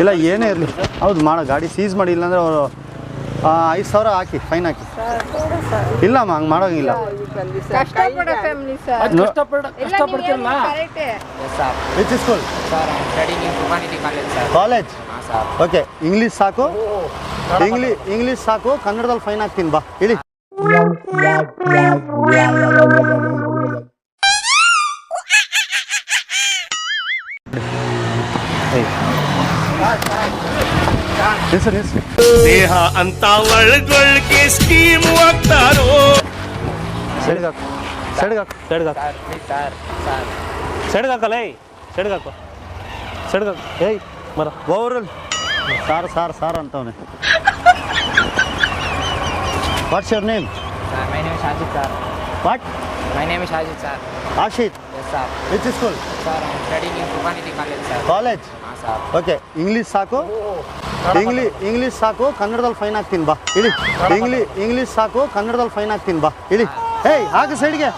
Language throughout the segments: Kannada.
ಇಲ್ಲ ಏನೇ ಇರಲಿ. ಹೌದು ಮಾಡೋ ಗಾಡಿ ಸೀಸ್ ಮಾಡಿ ಇಲ್ಲಾಂದ್ರೆ ಅವರು ಐದು ಸಾವಿರ ಹಾಕಿ ಫೈನ್ ಹಾಕಿ. ಇಲ್ಲಮ್ಮ ಹಂಗೆ ಮಾಡೋಂಗಿಲ್ಲ. ಕಷ್ಟಪಡೋ ಫ್ಯಾಮಿಲಿ ಸರ್ ಕಷ್ಟಪಡ ಎಲ್ಲ ಕಷ್ಟಪಡ್ತಿರಲ್ಲ? ಕರೆಕ್ಟೇ sir which sir studying in humanity college sir college ಹಾಂ ಸರ್ ಓಕೆ ಇಂಗ್ಲೀಷ್ ಸಾಕು. ಇಂಗ್ಲೀಷ್ ಇಂಗ್ಲೀಷ್ ಸಾಕು ಕನ್ನಡದಲ್ಲಿ ಫೈನ್ ಹಾಕ್ತೀನಿ ಬಾ ಇಳಿ ನಿಲ್ಸು ನಿಲ್ಸು ದೇಹ ಅಂತ ಒಳಗೊಳಗೆ ಸ್ಕೀಮ್ ಆಗ್ತಾರೋ ಸೈಡ್ಗೆ ಹಾಕು ಸೈಡ್ಗೆ ಹಾಕು ಸೈಡ್ಗೆ ಹಾಕು ಸರ್ ಪ್ಲೀಸ್ ಸರ್ ಸರ್ ಸೈಡ್ಗೆ ಹಾಕಲ್ಲ ಏಯ್ ಸೈಡ್ಗೆ ಹಾಕು ಸೈಡ್ಗೆ ಹಾಕು ಏಯ್ ಮರ ಓವರಲ್ sir sir sir ಅಂತವನೆ what's your name sir my name is Ajit sir what my name is Ajit sir Ashit yes sir which school sir studying in humanity college sir college ಹಾಂ ಸರ್ ಓಕೆ ಇಂಗ್ಲೀಷ್ ಸಾಕು? ಇಂಗ್ಲಿ ಇಂಗ್ಲೀಷ್ ಸಾಕು ಕನ್ನಡದಲ್ಲಿ ಫೈನ್ ಹಾಕ್ತೀನಿ ಬಾ. ಇಳಿ ಇಂಗ್ಲಿ ಇಂಗ್ಲೀಷ್ ಸಾಕು ಕನ್ನಡದಲ್ಲಿ ಫೈನ್ ಹಾಕ್ತೀನಿ ಬಾ. ಇಳಿ ಏಯ್ ಹಾಗೆ ಸೈಡ್ಗೆ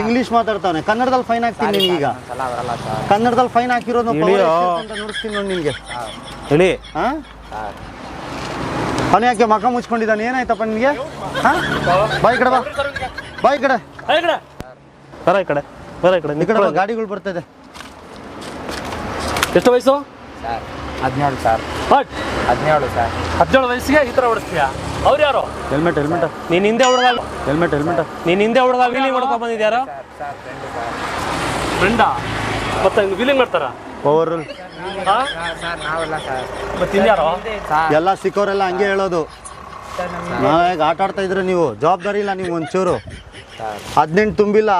ಇಂಗ್ಲೀಷ್ ಮಾತಾಡ್ತಾವನೆ. ಕನ್ನಡದಲ್ಲಿ ಫೈನ್ ಹಾಕ್ತೀನಿ ನಿನ್ಗೀಗ ಸರ್. ಕನ್ನಡದಲ್ಲಿ ಫೈನ್ ಹಾಕಿರೋದು. ನೋಡಿಸ್ತೀನಿ ನೋಡಿ ನಿನಗೆ. ಹೇಳಿ ಹಾಂ? ಅವನು ಯಾಕೆ ಮಕ ಮುಚ್ಕೊಂಡಿದ್ದಾನೆ? ಏನಾಯ್ತಪ್ಪ ನಿಮಗೆ ಹಾಂ? ಬಾಯ್ ಕಡೆ ಬಾ. ಬಾಯ್ ಕಡೆ. ಈ ಕಡೆ. ಬರ ಈ ಕಡೆ. ಬರ ಈ ಕಡೆ. ಈ ಕಡೆ. ಗಾಡಿಗಳು ಬರ್ತಿದೆ ಎಷ್ಟು ವಯಸ್ಸು? ಸರ್ ಹದಿನೇಳು ಸರ್. ಬಟ್ ಹದಿನೇಳು ಸರ್. ಹದಿನೇಳು ವಯಸ್ಸಿಗೆ ಈ ಥರ ಓಡಿಸ್ತೀಯ? ಅವ್ರು ಯಾರು? Helmet helmet. ನೀನ್ ಹಿಂದೆ ಹೊಡೆದಾಗ ಹೆಲ್ಮೆಟ್ ಹೆಲ್ಮೆಟ್. ನೀನ್ ಹಿಂದೆ ಹೊಡೆದಾಗ ವೀಲಿಂಗ್ ಮಾಡ್ಕೊಂಡು ಬಂದಿದ್ಯಾರ? ಫ್ರೆಂಡ ಮತ್ತೆ ವೀಲಿಂಗ್ ಮಾಡ್ತಾರ? ಓವರ್ ಸರ್ ಸರ್ ನಾವೆಲ್ಲ ಸರ್. ಮತ್ತೆ ಇನ್ಯಾರೋ? ಸರ್ ಎಲ್ಲ ಸಿಕ್ಕೋರೆಲ್ಲ ಹಂಗೆ ಹೇಳೋದು. ನಾವಾಗ ಆಟ ಆಡ್ತಾ ಇದ್ರೆ ನೀವು ಜವಾಬ್ದಾರಿ ಇಲ್ಲ ನೀವು ಒಂಚೂರು. ಹದಿನೆಂಟು ತುಂಬಿಲ್ಲ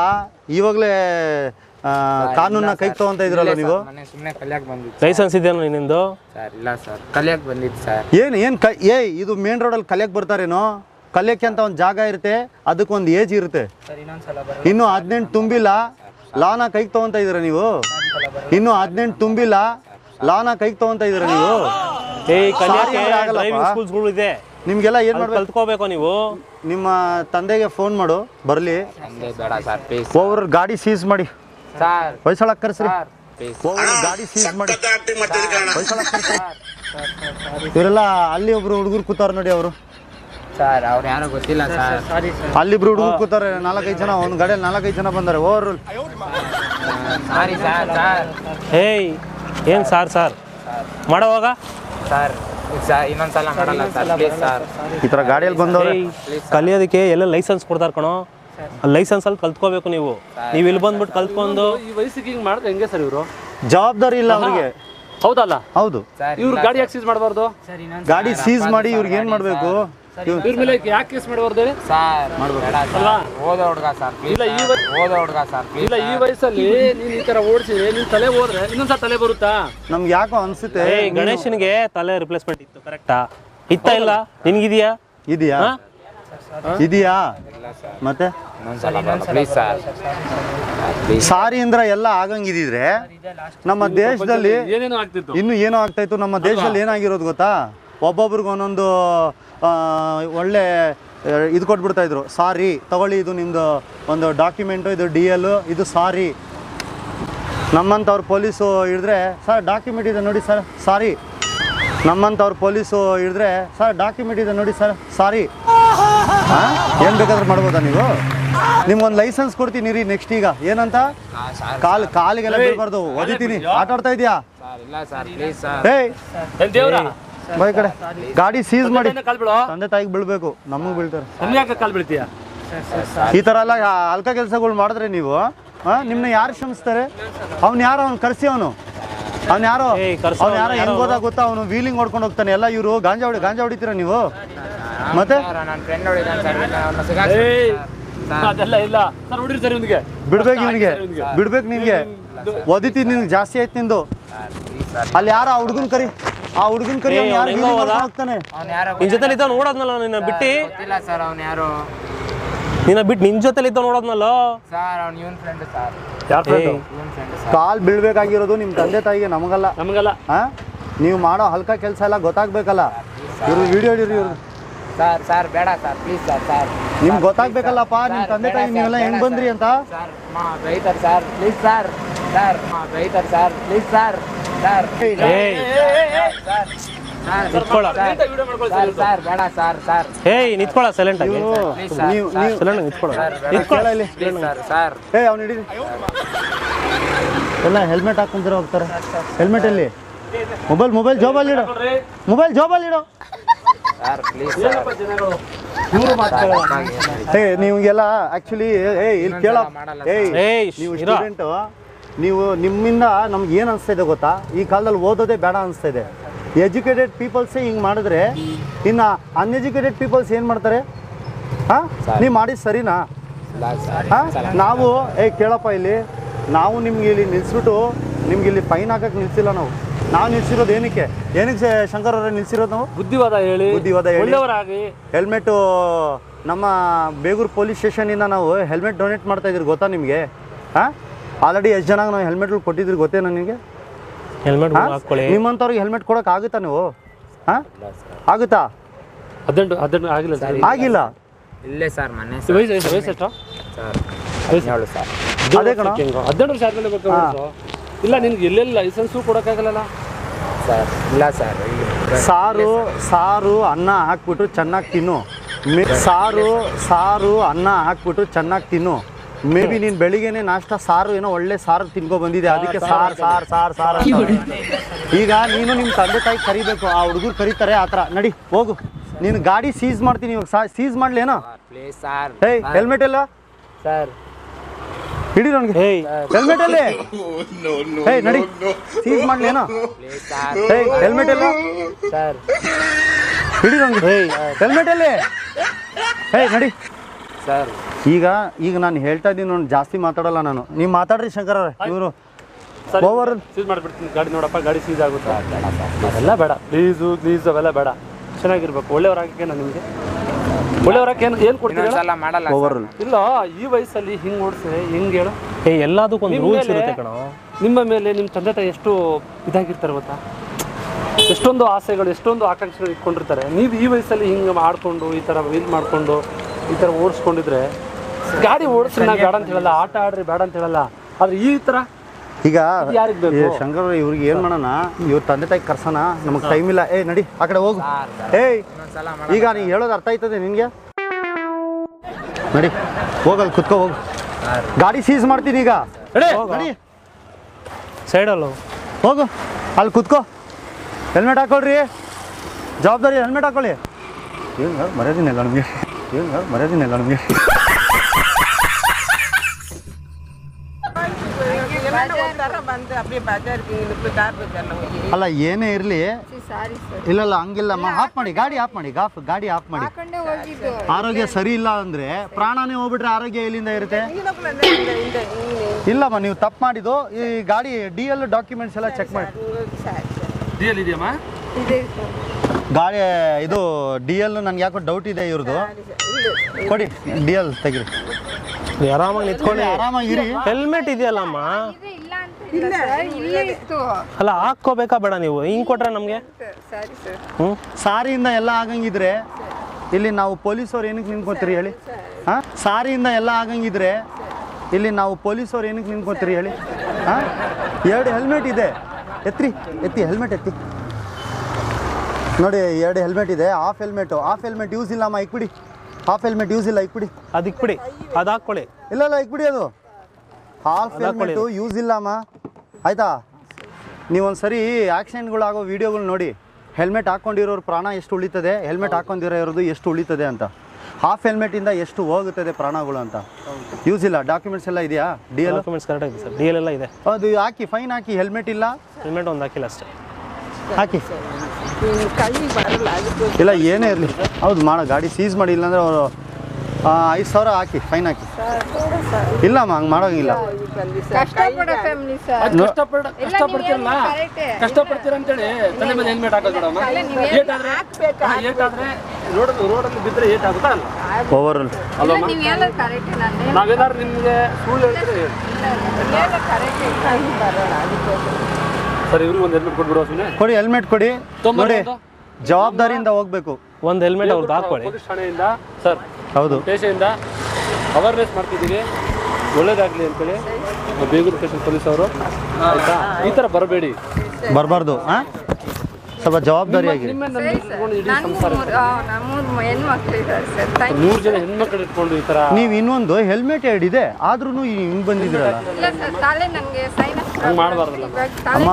ಇವಾಗಲೇ ಕಾನೂನ ಕೈಗೆ ತಗೊಂತ ಇದ್ರಲ್ಲ ನೀವು? ಸುಮ್ಮನೆ ಕಲಿಯಕ್ಕೆ ಲೈಸೆನ್ಸ್ ಇದೆಯಾ ನಿಂದು ಸರ್ ಇಲ್ಲ ಸರ್. ಕಲಿಯಕ್ಕೆ ಬಂದಿತ್ತು ಸರ್. ಏನು ಏನು ಕ ಏ ಇದು ಮೇನ್ ರೋಡಲ್ಲಿ ಕಲಿಯಕ್ಕೆ ಬರ್ತಾರೇನೋ? ಕಲಿಯಕ್ಕೆ ಅಂತ ಒಂದು ಜಾಗ ಇರುತ್ತೆ ಅದಕ್ಕೊಂದು ಏಜ್ ಇರುತ್ತೆ. ಸರ್ ಇನ್ನೊಂದ್ಸಲ ಬರೋ ಇನ್ನು ಹದಿನೆಂಟು ತುಂಬಿಲ್ಲ ಲಾನ ಕೈಗೆ ತಗೊಂತ ಇದೀರ ನೀವು? ಇನ್ನು ಹದಿನೆಂಟು ತುಂಬಿಲ್ಲ ಲಾನ ಕೈಗೆ ತಗೊಂತ ಇದೀರ ನೀವು? ಏಯ್ ಕಲಿಯಕ್ಕೆ ಆಗಲ್ಲಪ್ಪ. ಡ್ರೈವಿಂಗ್ ಸ್ಕೂಲ್ಸ್ಗಳು ಇದೆ. ನಿಮಗೆಲ್ಲ ಏನು ಅಲ್ಲಿ ಮಾಡ್ಬೇಕು? ಕಲ್ತ್ಕೋಬೇಕು ನೀವು? ನಿಮ್ಮ ತಂದೆಗೆ ಫೋನ್ ಮಾಡು ಬರಲಿ. ಹಂಗೆ ಬೇಡ ಸರ್ ಓವರ್ ಗಾಡಿ ಸೀಸ್ ಮಾಡಿ. ಸರ್. ಹೊಯ್ಸಳಕ್ಕೆ ಕರೆಸ್ರಿ. ಗಾಡಿ ಸೀಸ್ ಮಾಡಿ. ಕರ್ಸ್ರಿ. ಇವರೆಲ್ಲ ಅಲ್ಲಿ ಒಬ್ರು ಹುಡುಗರು ಕೂತಾರ ನೋಡಿ ಅವರು. ಸರ್ ಅವ್ರು ಯಾರೋ ಗೊತ್ತಿಲ್ಲ ಸರ್ ಅಲ್ಲಿಬ್ರು ಹುಡುಗರು ಕೂತಾರೆ ನಾಲ್ಕೈದು ಜನ ಒಂದು ಗಾಡಿಯಲ್ಲಿ ನಾಲ್ಕೈದು ಜನ ಬಂದಾರೆ ಓವರ್ ಸಾರಿ ಸರ್ ಸರ್. ಹೇ ಏನ್ ಸಾರ್ ಸಾರ್? ಮಾಡೋವಾಗ ಸರ್ ಸರ್ ಇನ್ನೊಂದ್ಸಲ ಮಾಡಲ್ಲ ಸರ್ ಪ್ಲೀಸ್ ಸರ್. ಈ ಥರ ಗಾಡಿಯಲ್ಲಿ ಬಂದವ್ರೆ. ಕಲಿಯೋದಕ್ಕೆ ಎಲ್ಲ ಲೈಸೆನ್ಸ್ ಕೊಡ್ತಾರ ಕಣೋ. ಲೈಸೆನ್ಸ್ ಅಲ್ಲಿ ಕಲ್ತ್ಕೋಬೇಕು ನೀವು. ನೀವು ಇಲ್ಲಿ ಬಂದ್ಬಿಟ್ಟು ಕಲ್ತ್ಕೊಂಡು ಈ ವಯಸ್ಸಿಗೆ ಹಿಂಗ್ ಮಾಡಿದ್ರೆ ಹೆಂಗೆ ಸರ್ ಇವರು? ಜವಾಬ್ದಾರಿ ಇಲ್ಲ ಅವ್ರಿಗೆ. ಹೌದಲ್ಲ? ಹೌದು. ಇವ್ರು ಗಾಡಿ ಯಾಕೆ ಸೀಸ್ ಮಾಡಬಾರ್ದು? ಸರ್ ಗಾಡಿ ಸೀಸ್ ಮಾಡಿ ಇವ್ರಿಗೆ ಏನ್ ಮಾಡ್ಬೇಕು? ಇವ್ರ ಮೇಲೆ ಯಾಕೆ ಕೇಸ್ ಮಾಡಬಾರ್ದು ಹೇಳಿ? ಸರ್ ಅಲ್ಲ. ಸರ್. ಹುಡುಗ ಸರ್ ಇಲ್ಲ, ಈ ಹುಡುಗ ಸರ್ ಇಲ್ಲ ಈ ವಯಸ್ಸಲ್ಲಿ ನೀನು ಈ ತರ ಓಡಿಸಿದ್ರೆ ನಿನ್ ತಲೆ ಹೋದ್ರೆ ಇನ್ನೊಂದ್ಸಲ ತಲೆ ಬರುತ್ತಾ? ನಮ್ಗೆ ಯಾಕೋ ಅನ್ಸುತ್ತೆ? ಗಣೇಶನ್ಗೆ ತಲೆ ರಿಪ್ಲೇಸ್ಮೆಂಟ್ ಇತ್ತು ಕರೆಕ್ಟಾ ಇತ್ತ ಇಲ್ಲ? ನಿನ್ಗಿದ್ಯಾ? ಇದೆಯಾ? ಇದೆಯಾ? ಮತ್ತೆ? ಸರ್ ಸಾರಿ ಅಂದ್ರೆ ಎಲ್ಲ ಆಗಂಗಿದ್ರೆ ನಮ್ಮ ದೇಶದಲ್ಲಿ ಇನ್ನು ಏನೋ ಆಗ್ತಾ ಇತ್ತು. ನಮ್ಮ ದೇಶದಲ್ಲಿ ಏನಾಗಿರೋದು ಗೊತ್ತಾ? ಒಬ್ಬೊಬ್ರಿಗೆ ಒಂದೊಂದು ಒಳ್ಳೆ ಇದು ಕೊಟ್ಬಿಡ್ತಾ ಇದ್ರು. ಸಾರಿ ತಗೊಳ್ಳಿ ಇದು ನಿಮ್ಮದು ಒಂದು ಡಾಕ್ಯುಮೆಂಟು ಇದು ಡಿ ಎಲ್ ಇದು ಸಾರಿ. ನಮ್ಮಂಥವ್ರು ಪೊಲೀಸು ಹಿಡಿದ್ರೆ ಸರ್ ಡಾಕ್ಯುಮೆಂಟ್ ಇದೆ ನೋಡಿ ಸರ್ ಸಾರಿ. ನಮ್ಮಂಥವ್ರು ಪೊಲೀಸು ಹಿಡಿದ್ರೆ ಸರ್ ಡಾಕ್ಯುಮೆಂಟ್ ಇದೆ ನೋಡಿ ಸರ್ ಸಾರಿ. ಏನು ಬೇಕಾದ್ರೂ ಮಾಡ್ಬೋದಾ ನೀವು? ನಿಮ್ಗೊಂದು ಲೈಸೆನ್ಸ್ ಕೊಡ್ತೀನಿ ರೀ ನೆಕ್ಸ್ಟ್ ಈಗ. ಏನಂತ? ಕಾಲ್ ಕಾಲಿಗೆಲ್ಲ ಬೀಳ್ಬಾರ್ದು. ಓದಿತೀನಿ ಆಟ ಆಡ್ತಾ ಇದೆಯಾ? ಸರ್ ಇಲ್ಲ ಸರ್ ಪ್ಲೀಸ್ ಸರ್. ಏಯ್ ಏನ್ ದೇವ್ರ. ಬೈ ಕಡೆ. ಗಾಡಿ ಸೀಸ್ ಮಾಡಿ. ತಂದೆ ತಾಯಿಗೆ ಬೀಳ್ಬೇಕು. ನಮಗೆ ಬೀಳ್ತಾರೆ. ಕಾಲ್ ಬೀಳ್ತೀಯ? ಈ ಥರ ಎಲ್ಲ ಅಲ್ಕ ಕೆಲಸಗಳು ಮಾಡಿದ್ರೆ ನೀವು ಹಾಂ ನಿಮ್ಮನ್ನ ಯಾರು ಕ್ಷಮಿಸ್ತಾರೆ? ಅವ್ನು ಯಾರು ಅವ್ನು ಕರೆಸಿ ಅವನು. ಅವ್ನು ಯಾರೋ ಅವ್ನು ಯಾರೋ ಹೆಂಗ್ ಹೋದಾಗ ಗೊತ್ತಾ ಅವನು ವೀಲಿಂಗ್ ಹೊಡ್ಕೊಂಡು ಹೋಗ್ತಾನೆ. ಎಲ್ಲ ಇವರು ಗಾಂಜಾ ಹೊಡಿ ಗಾಂಜಾ ಹೊಡಿತೀರಾ ನೀವು? ಮತ್ತೆ? ಅದೆಲ್ಲ ಇಲ್ಲ. ಸರ್ ಹೊಡಿರಿ ಸರ್ ಇವನಿಗೆ. ಬಿಡ್ಬೇಕು ಇವನಿಗೆ. ಬಿಡ್ಬೇಕು ನಿನ್ಗೆ. ಒದಿತಿ ನಿನ್ಗೆ ಜಾಸ್ತಿ ಆಯ್ತು ನಿಂದು. ಅಲ್ಲಿ ಯಾರ ಆ ಹುಡುಗನ್ ಕರಿ. ಆ ಹುಡುಗನ್ ಕರಿ ಯಾರು ಯಾರೋ ನಿನ್ ಜೊತೆ ಇದ್ದ ನೋಡೋದ್ನಲ್ಲ ನಿನ್ನ ಬಿಟ್ಟಿ? ಗೊತ್ತಿಲ್ಲ ಸರ್ ಅವ್ನು ಯಾರು. ನಿನ್ನ ಬಿಟ್ಟು ನಿನ್ ಜೊತೆಲಿ ಇದ್ದ ನೋಡೋದ್ನಲ್ಲ? ಸರ್ ಅವ್ನು ಇವನ್ ಫ್ರೆಂಡ್ ಸರ್. ಕಾಲ್ ಬೀಳ್ಬೇಕಾಗಿರೋದು ನಿಮ್ಮ ತಂದೆ ತಾಯಿಗೆ ನಮಗಲ್ಲ. ನಮಗಲ್ಲ. ಹಾ ನೀವು ಮಾಡೋ ಹಲ್ಕ ಕೆಲಸ ಎಲ್ಲ ಗೊತ್ತಾಗ್ಬೇಕಲ್ಲ? ಇವ್ರು ವಿಡಿಯೋ ಇವ್ರು. ಸರ್ ಸರ್ ಬೇಡ ಸರ್ ಪ್ಲೀಸ್ ಸರ್ ಸರ್. ನಿಮ್ಗೆ ಗೊತ್ತಾಗ್ಬೇಕಲ್ಲಪ್ಪ ನಿಮ್ಮ ತಂದೆ ತಾಯಿ ನೀವೆಲ್ಲ ಹೆಂಗ್ ಬಂದ್ರಿ ಅಂತ? ಸರ್ ಮಾ ಬೈತಾರೆ ಸರ್ ಪ್ಲೀಸ್ ಸರ್ ಸರ್ ಮಾ ಬೈತಾರೆ ಸರ್ ಪ್ಲೀಸ್ ಸರ್ ಸರ್. ನಿಂತ್ಕೊಳ್ಳ. ವಿಡಿಯೋ ಮಾಡ್ಕೊಳ್ಳಿ ಸರ್ ಸರ್ ಬೇಡ ಸರ್ ಸರ್. ಏಯ್ ನಿಂತ್ಕೊಳ್ಳ ಸೈಲೆಂಟ್ ಆಗಿ. ಸೈಲೆಂಟ್ ನಿಂತ್ಕೊಳ್ಳ. ಕೇಳ ಇಲ್ಲಿ ಸರ್ ಸರ್ ಏ ಅವ್ನು ಹಿಡೀರಿ. ಎಲ್ಲ ಹೆಲ್ಮೆಟ್ ಹಾಕೊಂತೀರ ಹೋಗ್ತಾರೆ. ಹೆಲ್ಮೆಟ್ ಅಲ್ಲಿ ಮೊಬೈಲ್ ಮೊಬೈಲ್ ಜೋಬಲ್ಲಿ ಇಡು. ಮೊಬೈಲ್ ಜೋಬಲ್ಲಿ ಇಡು. ಏ ನೀವಿಗೆಲ್ಲ ಆಕ್ಚುಲಿ ಏ ಇಲ್ಲಿ ಕೇಳ ಮಾಡಲ್ಲ ಏಯ್ ಏಯ್ ನೀವು. ಸ್ಟೂಡೆಂಟ್ ನೀವು ನಿಮ್ಮಿಂದ ನಮ್ಗೆ ಏನು ಅನಿಸ್ತಾ ಇದೆ ಗೊತ್ತಾ? ಈ ಕಾಲದಲ್ಲಿ ಓದೋದೇ ಬೇಡ ಅನಿಸ್ತಾ ಇದೆ. ಎಜುಕೇಟೆಡ್ ಪೀಪಲ್ಸೇ ಹಿಂಗೆ ಮಾಡಿದ್ರೆ ಇನ್ನು ಅನ್ಎಜುಕೇಟೆಡ್ ಪೀಪಲ್ಸ್ ಏನು ಮಾಡ್ತಾರೆ? ಹಾಂ? ನೀವು ಮಾಡಿದ್ದು ಸರಿನಾ? ಹಾಂ? ನಾವು ಏ ಕೇಳಪ್ಪ ಇಲ್ಲಿ. ನಾವು ನಿಮ್ಗೆ ಇಲ್ಲಿ ನಿಲ್ಸ್ಬಿಟ್ಟು ನಿಮ್ಗೆ ಇಲ್ಲಿ ಫೈನ್ ಹಾಕಕ್ಕೆ ನಿಲ್ಸಿಲ್ಲ ನಾವು. ನಾವು ನಿಲ್ಸಿರೋದು ಏನಕ್ಕೆ? ಏನಕ್ಕೆ ಶಂಕರ್ ಅವರ ನಿಲ್ಸಿರೋದು ನಾವು? ಬುದ್ಧಿವಾದ ಹೇಳಿ. ಬುದ್ಧಿವಾದ ಹೇಳಿ. ಹೆಲ್ಮೆಟ್ ಹೆಲ್ಮೆಟು ನಮ್ಮ ಬೇಗೂರು ಪೊಲೀಸ್ ಸ್ಟೇಷನಿಂದ ನಾವು ಹೆಲ್ಮೆಟ್ ಡೊನೇಟ್ ಮಾಡ್ತಾ ಇದ್ರಿ ಗೊತ್ತಾ ನಿಮಗೆ? ಹಾಂ? ಆಲ್ರೆಡಿ ಎಷ್ಟು ಜನ ನಾವು ಹೆಲ್ಮೆಟ್ ಕೊಟ್ಟಿದ್ರಿ ಗೊತ್ತೇನೋ ನಿಮಗೆ? ಹೆಲ್ಮೆಟ್ ನಿಮ್ಮಂತವ್ರಿಗೆ ನಿಮ್ಮಂಥವ್ರಿಗೆ ಹೆಲ್ಮೆಟ್ ಕೊಡೋಕೆ ಆಗುತ್ತಾ ನೀವು? ಹಾಂ? ಆಗುತ್ತಾ? ಹದಿನೆಂಟು ಹದಿನೆಂಟು ಆಗಿಲ್ಲ ಸರ್. ಆಗಿಲ್ಲ. ಇಲ್ಲೇ ಸರ್ ಮನೆ ವಯಸ್ಸು ವಯಸ್ಸು ಎಷ್ಟು? ಸರ್. ಹೇಳು ಸರ್. ಅದೇ ಕಣ. ಹದಿನೆಂಟು ವರ್ಷ ಆದ್ಮೇಲೆ ಬೇಕು ವಯಸ್ಸು. ಇಲ್ಲ ನಿನ್ಗೆ ಎಲ್ಲೆಲ್ಲ ಲೈಸೆನ್ಸು ಕೊಡೋಕ್ಕಾಗಲ್ಲ ಸರ್ ಇಲ್ಲ ಸರ್ ಸಾರು ಸಾರು. ಅನ್ನ ಹಾಕ್ಬಿಟ್ಟು ಚೆನ್ನಾಗಿ ತಿನ್ನು. ಮೇ- ಸಾರು. ಸಾರು ಅನ್ನ ಹಾಕ್ಬಿಟ್ಟು ಚೆನ್ನಾಗಿ ತಿನ್ನು. ಮೇ ಬಿ ನೀನು ಬೆಳಿಗ್ಗೆನೆ ನಾಷ್ಟ ಸಾರು ಏನೋ ಒಳ್ಳೆ ಸಾರು ತಿನ್ಕೊ ಬಂದಿದೆ. ಅದಕ್ಕೆ ಸಾರು ಸಾರು ಸಾರು ಸಾರು ಅಂತ. ಈಗ ನೀನು ನಿಮ್ಮ ತಂದೆ ತಾಯಿ ಕರಿಬೇಕು ಆ ಹುಡುಗರು ಕರೀತಾರೆ ಆ ಥರ. ನಡಿ ಹೋಗು. ನೀನು ಗಾಡಿ ಸೀಸ್ ಮಾಡ್ತೀನಿ ಇವಾಗ. Seize ಮಾಡ್ಲೇನೋ? Please sir. Hey helmet ಎಲ್ಲ? ಸರ್. ಹಿಡಿ ನನಗೆ ಹೆಲ್ಮೆಟ್ ಅಲ್ಲಿ. ಹೇ ನಡಿ. ಸೀಸ್ ಮಾಡ್ಲೇನೋ ಪ್ಲೀಸ್ ಸರ್. ಹೇಯ್ ಹೆಲ್ಮೆಟ್ ಎಲ್ಲ ಸರ್. ಹಿಡಿ ನನಗೆ ಹೇ ಹೆಲ್ಮೆಟ್ ಅಲ್ಲಿ. ಹೇ ನಡಿ. ಸರ್. ಈಗ ಈಗ ನಾನು ಹೇಳ್ತಾ ಇದ್ದೀನಿ ನೋಡಿ ಜಾಸ್ತಿ ಮಾತಾಡಲ್ಲ ನಾನು. ನೀವು ಮಾತಾಡ್ರಿ ಶಂಕರ ಇವರು. ಓವರ್ ಸೀಸ್ ಮಾಡಿಬಿಡ್ತೀನಿ. ಗಾಡಿ ನೋಡಪ್ಪ ಗಾಡಿ ಸೀಸ್ ಆಗುತ್ತೆ? ಅವೆಲ್ಲ ಬೇಡ. ಪ್ಲೀಸು ಪ್ಲೀಸ್ ಅವೆಲ್ಲ ಬೇಡ. ಚೆನ್ನಾಗಿರ್ಬೇಕು. ಒಳ್ಳೆಯವರಾಗಕ್ಕೆ ನಾನು ನಿಮಗೆ. ಒಳ್ಳೆಯವರಾಗಕ್ಕೆ ಏನು ಏನು ಕೊಡ್ತೀರಾ ಮಾಡಲ್ಲ ಓವರ್ ಇಲ್ಲ ಈ ವಯಸ್ಸಲ್ಲಿ ಹಿಂಗೆ ಓಡಿಸಿದ್ರೆ ಹೆಂಗೆ ಹೇಳು. ಎಲ್ಲದಕ್ಕೂ ಒಂದು ನಿಮ್ಮ ರೂಲ್ಸ್ ಮೇಲೆ- ಇರುತ್ತೆ ಕಣೋ. ನಿಮ್ಮ ಮೇಲೆ ನಿಮ್ಮ ತಂದೆ ತಾಯಿ ಎಷ್ಟು ಇದಾಗಿರ್ತಾರೆ ಗೊತ್ತಾ? ಎಷ್ಟೊಂದು ಆಸೆಗಳು ಎಷ್ಟೊಂದು ಆಕಾಂಕ್ಷೆಗಳು ಇಟ್ಕೊಂಡಿರ್ತಾರೆ. ನೀವು ಈ ವಯಸ್ಸಲ್ಲಿ ಹಿಂಗೆ ಮಾಡ್ಕೊಂಡು ಈ ಥರ ವೀಲ್ ಮಾಡಿಕೊಂಡು ಈ ಥರ ಓಡಿಸ್ಕೊಂಡಿದ್ರೆ ಗಾಡಿ ಓಡಿಸ್ರಿ ನಾವು ಬೇಡ ಅಂತ ಹೇಳಲ್ಲ ಆಟ ಆಡ್ರಿ ಬೇಡ ಅಂತ ಹೇಳಲ್ಲ. ಆದ್ರೆ ಈ ಥರ ಈಗ ಶಂಕರ್ ಇವ್ರಿಗೆ ಏನ್ ಮಾಡೋಣ? ಇವ್ರ ತಂದೆ ತಾಯಿ ಕರ್ಸೋಣ? ನಮಗೆ ಟೈಮ್ ಇಲ್ಲ. ಏ ನಡಿ ಆ ಕಡೆ ಹೋಗು. ಏಯ್ ಈಗ ನೀ ಹೇಳೋದು ಅರ್ಥ ಆಯ್ತದೆ ನಿನ್ಗೆ? ನಡಿ ಹೋಗಲ್ ಕುತ್ಕೋ ಹೋಗು. ಗಾಡಿ ಸೀಸ್ ಮಾಡ್ತೀನಿ ಈಗ. ಸೈಡಲ್ಲೂ. ಹೋಗು ಅಲ್ಲಿ ಕುತ್ಕೋ. ಹೆಲ್ಮೆಟ್ ಹಾಕೊಳ್ರಿ. ಜವಾಬ್ದಾರಿ ಹೆಲ್ಮೆಟ್ ಹಾಕೊಳ್ಳಿ. ಏನು ನಮಗೆ ಏನು ಮರ್ಯಾದಿನಿಲ್ಲ ನಮಗೆ. ಅಪ್ಪಿ ಬಜಾರ್ಗೆ ಇಲ್ಲಿ ದಾರ್ಬೇಕಲ್ಲ ಹೋಗಿ ಅಲ್ಲ ಏನೇ ಇರಲಿ. Sorry sir. ಇಲ್ಲಲ್ಲ ಹಂಗಿಲ್ಲಮ್ಮ. ಆಫ್ ಮಾಡಿ ಗಾಡಿ ಆಫ್ ಮಾಡಿ ಗಾಫ್ ಗಾಡಿ ಆಫ್ ಮಾಡಿ. ಆರೋಗ್ಯ ಸರಿ ಇಲ್ಲ ಅಂದ್ರೆ ಪ್ರಾಣನೇ ಹೋಗ್ಬಿಟ್ರೆ ಆರೋಗ್ಯ ಎಲ್ಲಿಂದ ಇರುತ್ತೆ? ಇಲ್ಲಮ್ಮ ನೀವು ತಪ್ಪು ಮಾಡಿದ್ದು. ಈ ಗಾಡಿ ಡಿ ಎಲ್ ಡಾಕ್ಯುಮೆಂಟ್ಸ್ ಎಲ್ಲ ಚೆಕ್ ಮಾಡಿ. ಹಿಂಗೆ ಸಾಕು ಇದೆಯಮ್ಮ? ಇದೆ. ಸರ್ ಗಾಡಿ ಇದು ಡಿ ಎಲ್ ನನ್ಗೆ ಯಾಕೋ ಡೌಟ್ ಇದೆ ಇವ್ರದ್ದು. ಕೊಡಿ ಡಿ ಎಲ್ ತೆಗಿರಿ. ಆರಾಮಾಗಿ ನಿಂತ್ಕೊಳ್ಳಿ ಆರಾಮಾಗಿರಿ ಹೆಲ್ಮೆಟ್ ಇದೆಯಲ್ಲಮ್ಮ ಇದೆ ಇಲ್ಲ ಅಂತ ಇಲ್ಲ ಸರ್ ಇಲ್ಲೇ ಇತ್ತು ಅಲ್ಲ ಹಾಕ್ಕೋಬೇಕಾ ಬೇಡ ನೀವು? ಹಿಂಗ್ ಕೊಟ್ರೆ ನಮಗೆ? Sir sorry sir. ಹ್ಞೂ ಸಾರಿಯಿಂದ ಎಲ್ಲ ಆಗಂಗಿದ್ರೆ ಇಲ್ಲಿ ನಾವು ಪೊಲೀಸವ್ರು ಏನಕ್ಕೆ ನಿಂತ್ಕೊತೀರಿ ಹೇಳಿ? ಹಾಂ? ಸಾರಿಯಿಂದ ಎಲ್ಲ ಆಗಂಗಿದ್ರೆ ಇಲ್ಲಿ ನಾವು ಪೊಲೀಸವ್ರು ಏನಕ್ಕೆ ನಿಂತ್ಕೊತೀರಿ ಹೇಳಿ? ಹಾಂ? ಎರಡು ಹೆಲ್ಮೆಟ್ ಇದೆ. ಎತ್ತಿ ಎತ್ತಿ ಹೆಲ್ಮೆಟ್ ಎತ್ತಿ. ನೋಡಿ ಎರಡು ಹೆಲ್ಮೆಟ್ ಇದೆ. Half helmet. Half helmet use ಇಲ್ಲಮ್ಮ ಇಕ್ಬಿಡಿ. ಹಾಫ್ ಹೆಲ್ಮೆಟ್ ಯೂಸ್ ಇಲ್ಲ ಇಕ್ಬಿಡಿ. ಅದು ಇಕ್ಬಿಡಿ. ಅದು ಹಾಕ್ಕೊಳ್ಳಿ. ಇಲ್ಲ ಇಲ್ಲ ಇಕ್ಬಿಡಿ ಅದು. ಹಾಫ್ ಹೆಲ್ಮೆಟ್ ಯೂಸ್ ಇಲ್ಲಮ್ಮ ಆಯ್ತಾ? ನೀವೊಂದು ಸರಿ ಆಕ್ಸಿಡೆಂಟ್ಗಳಾಗೋ ವೀಡಿಯೋಗಳು ನೋಡಿ. ಹೆಲ್ಮೆಟ್ ಹಾಕ್ಕೊಂಡಿರೋರು ಪ್ರಾಣ ಎಷ್ಟು ಉಳಿತದೆ? ಹೆಲ್ಮೆಟ್ ಹಾಕ್ಕೊಂಡಿರೋ ಇರೋದು ಎಷ್ಟು ಉಳಿತದೆ ಅಂತ. ಹಾಫ್ ಹೆಲ್ಮೆಟಿಂದ ಎಷ್ಟು ಹೋಗುತ್ತದೆ ಪ್ರಾಣಗಳು ಅಂತ. ಯೂಸ್ ಇಲ್ಲ. ಡಾಕ್ಯುಮೆಂಟ್ಸ್ ಎಲ್ಲ ಇದೆಯಾ? ಡಿ ಎಲ್ ಡಾಕ್ಯುಮೆಂಟ್ಸ್ ಕರೆಕ್ಟ್ ಆಗಿದೆ ಸರ್. ಡಿ ಎಲ್ ಎಲ್ಲ ಇದೆ. ಅದು ಹಾಕಿ ಫೈನ್ ಹಾಕಿ ಹೆಲ್ಮೆಟ್ ಇಲ್ಲ? ಹೆಲ್ಮೆಟ್ ಒಂದು ಹಾಕಿಲ್ಲ ಅಷ್ಟೇ. ಹಾಕಿ. ಇಲ್ಲ ಏನೇ ಇರಲಿ. ಹೌದು ಮಾಡ ಗಾಡಿ ಸೀಸ್ ಮಾಡಿ ಇಲ್ಲಾಂದ್ರೆ ಅವರು ಐದು ಸಾವಿರ ಹಾಕಿ ಫೈನ್ ಹಾಕಿ. ಇಲ್ಲಮ್ಮ ಹಂಗೆ ಮಾಡೋಂಗಿಲ್ಲ. ಕಷ್ಟಪಡೋ ಫ್ಯಾಮಿಲಿ ಸರ್ ಅದು ಕಷ್ಟಪಡ ಕಷ್ಟಪಡ್ತೀರಲ್ಲ? ಕರೆಕ್ಟೇ. ಕಷ್ಟಪಡ್ತೀರ ಅಂತೇಳಿ ತಲೆ ಮೇಲೆ ಹೆಲ್ಮೆಟ್ ಹಾಕೋದು ರೋಡಲ್ಲಿ ಬಿದ್ದರೆ ಏಟ್ ಆಗುತ್ತಾ ಅಲ್ಲ? ಓವರ್ ನಾವೇನಾದ್ರು ನಿಮಗೆ ಹೇಳಿದ್ರೆ ಸರ್ ಇವ್ರಿಗೆ ಒಂದು ಹೆಲ್ಮೆಟ್ ಕೊಟ್ಬಿಡುವ ಸುಮ್ಮನೆ ಕೊಡಿ ಹೆಲ್ಮೆಟ್ ಕೊಡಿ. ನೋಡಿ ಜವಾಬ್ದಾರಿಯಿಂದ ಹೋಗ್ಬೇಕು. ಒಂದು ಹೆಲ್ಮೆಟ್ ಅವ್ರದ್ದು ಹಾಕೊಳ್ಳಿ. ಪೊಲೀಸ್ ಠಾಣೆಯಿಂದ ಸರ್ ಹೌದು. ಸ್ಟೇಷನಿಂದ ಅವೇರ್ನೆಸ್ ಮಾಡ್ತಿದ್ದೀವಿ. ಒಳ್ಳೇದಾಗಲಿ ಅಂತೇಳಿ ಬೇಗೂರು ಸ್ಟೇಷನ್ ಪೊಲೀಸ್ ಅವರು. ಆಯ್ತಾ? ಈ ಥರ ಬರಬೇಡಿ. ಬರಬಾರ್ದು ಹಾಂ ಸ್ವಲ್ಪ ಜವಾಬ್ದಾರಿಯಾಗಿ ಮೂರು ಜನ ಹೆಣ್ಮಕ್ಳು ಇಟ್ಕೊಂಡು ಈ ಥರ ನೀವು ಇನ್ನೊಂದು ಹೆಲ್ಮೆಟ್ ಎರಡಿದೆ ಇದೆ ಆದ್ರೂ ಹಿಂಗೆ ಬಂದಿದ್ದೀರಲ್ಲ ತಲೆ ಹಂಗ್ ಮಾಡ್ಬಾರ್ದಲ್ಲ. ಅಮ್ಮ.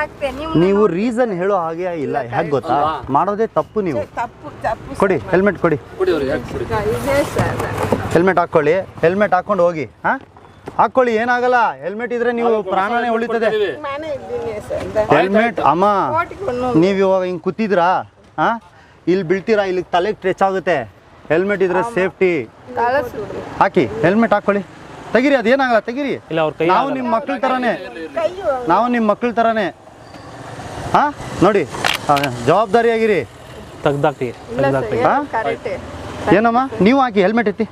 ಆಗ್ತೇ ನೀವು ನೀವು ರೀಸನ್ ಹೇಳೋ ಹಾಗೆ ಇಲ್ಲ ಹೇಗೆ ಗೊತ್ತಾ? ಮಾಡೋದೇ ತಪ್ಪು ನೀವು. ತಪ್ಪು ತಪ್ಪು ಕೊಡಿ ಹೆಲ್ಮೆಟ್ ಕೊಡಿ. ಕುಡಿ ಯಾಕೆ ಸರ್. ಹೆಲ್ಮೆಟ್ ಹಾಕ್ಕೊಳ್ಳಿ ಹೆಲ್ಮೆಟ್ ಹಾಕೊಂಡು ಹೋಗಿ ಹಾ? ಹಾಕೊಳ್ಳಿ ಏನಾಗಲ್ಲ ಹೆಲ್ಮೆಟ್ ಇದ್ರೆ ನೀವು ಪ್ರಾಣನೇ ಉಳಿತದೆ. ಮನೆ ಇದ್ದೀನಿ ಸರ್. ಹೆಲ್ಮೆಟ್ ಅಮ್ಮ ನೀವು. ಇವಾಗ ಹಿಂಗೆ ಕೂತಿದ್ರಾ ಹಾಂ? ಇಲ್ಲಿ ಬೀಳ್ತೀರಾ ಇಲ್ಲಿ ತಲೆಗೆ ಸ್ಟ್ರೆಚ್ ಆಗುತ್ತೆ. ಹೆಲ್ಮೆಟ್ ಇದ್ರೆ ಸೇಫ್ಟಿ ಹಾಕಿ ಹೆಲ್ಮೆಟ್ ಹಾಕ್ಕೊಳ್ಳಿ ತೆಗಿರಿ ಅದೇನಾಗಲ್ಲ ತೆಗಿರಿ. ಇಲ್ಲ ಅವ್ರ ಕೈ ನಾವು ನಿಮ್ಮ ಮಕ್ಳ ಥರನೇ ನಾವು ನಿಮ್ಮ ಮಕ್ಳ ಥರನೇ ಹಾ ನೋಡಿ ಜವಾಬ್ದಾರಿಯಾಗಿರಿ ತೆಗ್ದಾಕ್ತಿ ಇಲ್ಲ ಹಾ? ಕರೆಕ್ಟೇ. ಏನಮ್ಮ ನೀವು ಹಾಕಿ ಹೆಲ್ಮೆಟ್ ಐತಿ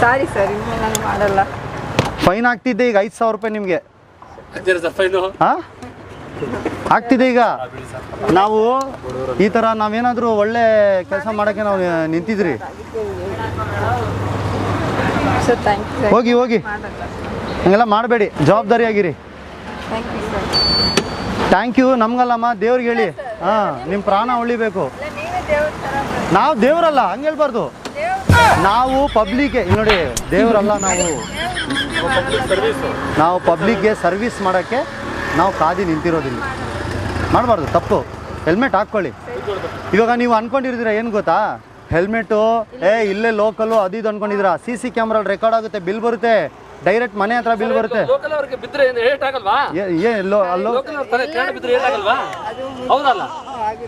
ಸಾರಿ ಸರ್ ಇನ್ನು ನಾನು ಮಾಡಲ್ಲ. ಫೈನ್ ಆಗ್ತಿದ್ದೆ ಈಗ ಐದು ಸಾವಿರ ರೂಪಾಯಿ ನಿಮಗೆ. ಹಾಂ? ಆಗ್ತಿದೆ ಈಗ. ನಾವು ಈ ಥರ ನಾವೇನಾದರೂ ಒಳ್ಳೆ ಕೆಲಸ ಮಾಡೋಕ್ಕೆ ನಾವು ನಿಂತಿದ್ರಿ? ಸರ್ ಥ್ಯಾಂಕ್ ಯು ಹೋಗಿ ಹೋಗಿ. ಹಂಗೆಲ್ಲ ಮಾಡಬೇಡಿ ಜವಾಬ್ದಾರಿಯಾಗಿರಿ. Thank you sir thank you ನಮ್ಗಲ್ಲಮ್ಮ ದೇವ್ರಿಗೆ ಹೇಳಿ. ಹಾಂ ನಿಮ್ಮ ಪ್ರಾಣ ಉಳಿಬೇಕು. ನೀವೇ ದೇವರಲ್ಲ ಹಂಗೆ ಹೇಳ್ಬಾರ್ದು ನಾವು ಪಬ್ಲಿಕ್ಗೆ ನೋಡಿ ದೇವರಲ್ಲ ನಾವು. ನಾವು ಪಬ್ಲಿಕ್ಗೆ ಸರ್ವಿಸ್ ಮಾಡೋಕ್ಕೆ ನಾವು ಕಾದಿ ನಿಂತಿರೋದಿಲ್ಲ. ಮಾಡಬಾರ್ದು ತಪ್ಪು. ಹೆಲ್ಮೆಟ್ ಹಾಕ್ಕೊಳ್ಳಿ. ಇವಾಗ ನೀವು ಅನ್ಕೊಂಡಿರ್ತೀರ ಏನು ಗೊತ್ತಾ? ಹೆಲ್ಮೆಟು? ಏ ಇಲ್ಲೇ ಲೋಕಲು ಅದು ಇದು ಅನ್ಕೊಂಡಿದ್ರ ಸಿ ಸಿ ಕ್ಯಾಮ್ರಲ್ಲಿ ರೆಕಾರ್ಡ್ ಆಗುತ್ತೆ ಬಿಲ್ ಬರುತ್ತೆ. ಡೈರೆಕ್ಟ್ ಮನೆ ಹತ್ರ ಬಿಲ್ ಬರುತ್ತೆ. ಹುಷಾರಾಗಿರಿ ಜವಾಬ್ದಾರಿ ಆಗಿರಿ ಏನು ಏಟ್ ಆಗಲ್ವಾ? ಏ- ಎಲ್ಲೋ ಅಲ್ಲೋ ಲೋಕಲ್ ಅವ್ರ ತಲೆ ಬಿದ್ರೆ ಏಟ್ ಆಗಲ್ವಾ? ಹೌದಲ್ಲ?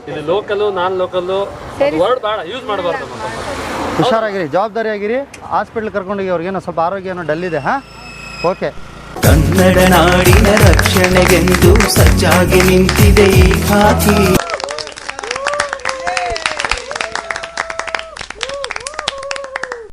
ಇಲ್ಲಿ ಲೋಕಲ್ ನಾನ್ ಲೋಕಲ್ ವರ್ಡ್ ಬೇಡ ಯೂಸ್ ಮಾಡಬಾರ್ದು ಹುಷಾರಾಗಿರಿ ಜವಾಬ್ದಾರಿಯಾಗಿರಿ. ಹಾಸ್ಪಿಟ್ಲ್ ಕರ್ಕೊಂಡೋಗಿ ಅವ್ರಿಗೇನೋ ಸ್ವಲ್ಪ ಆರೋಗ್ಯ ಡಲ್ಲಿದೆ ಡಲ್ ಇದೆ ಹಾಂ? ಓಕೆ ಕನ್ನಡ ನಾಡಿನ ರಕ್ಷಣೆಗೆಂದು ಸಜ್ಜಾಗಿ ನಿಂತಿದೆ ಈ ಖಾತಿ